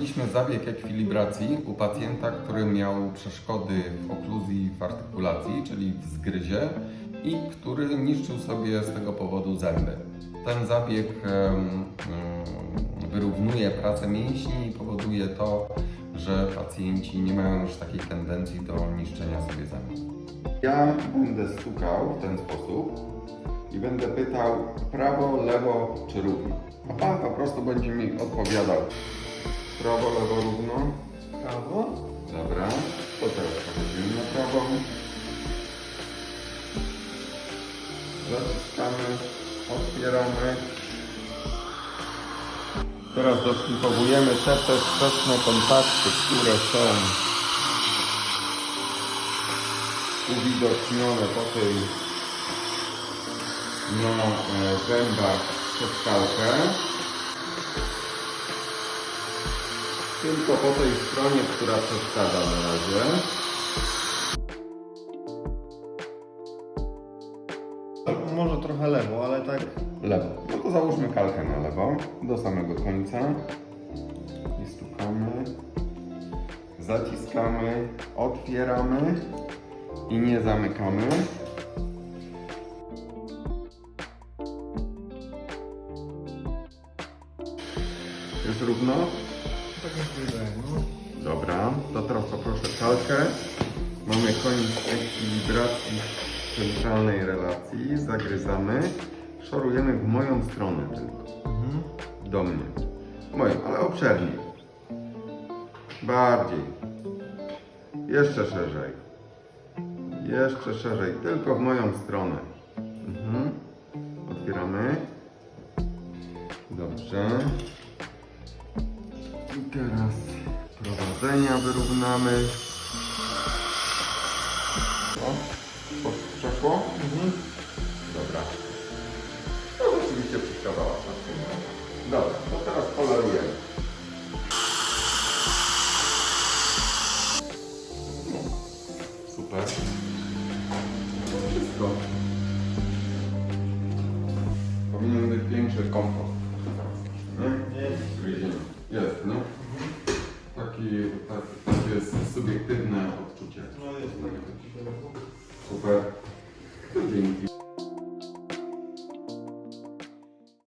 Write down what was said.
Robiliśmy zabieg ekwilibracji u pacjenta, który miał przeszkody w okluzji w artykulacji, czyli w zgryzie i który niszczył sobie z tego powodu zęby. Ten zabieg wyrównuje pracę mięśni i powoduje to, że pacjenci nie mają już takiej tendencji do niszczenia sobie zębów. Ja będę stukał w ten sposób i będę pytał prawo, lewo czy równo. A pan po prostu będzie mi odpowiadał prawo, lewo, równo. Prawo. Dobra, to teraz przechodzimy na prawo. Zaciskamy, otwieramy. Teraz doszlifowujemy te wczesne kontakty, które są uwidocznione po tej na e, zębach przez skalkę. Tylko po tej stronie, która przeszkadza na razie. Może trochę lewo, ale tak. Lewo. No to załóżmy kalkę na lewo, do samego końca. I stukamy. Zaciskamy, otwieramy i nie zamykamy. Jest równo? Kalkę. Mamy koniec ekwilibracji centralnej relacji. Zagryzamy. Szorujemy w moją stronę tylko. Mhm. Do mnie. Moją, ale obszerniej. Bardziej. Jeszcze szerzej. Jeszcze szerzej, tylko w moją stronę. Mhm. Otwieramy. Dobrze. I teraz prowadzenia wyrównamy. O, przeszło? Mhm. Dobra. No rzeczywiście przeszkadzała. Dobra, to teraz polerujemy. No, super. Wszystko. Powinien być większy komfort. Nie? Jest. Gryzienie. Jest, no. Taki, takie jest subiektywne odczucie. No jest tak. Super. To.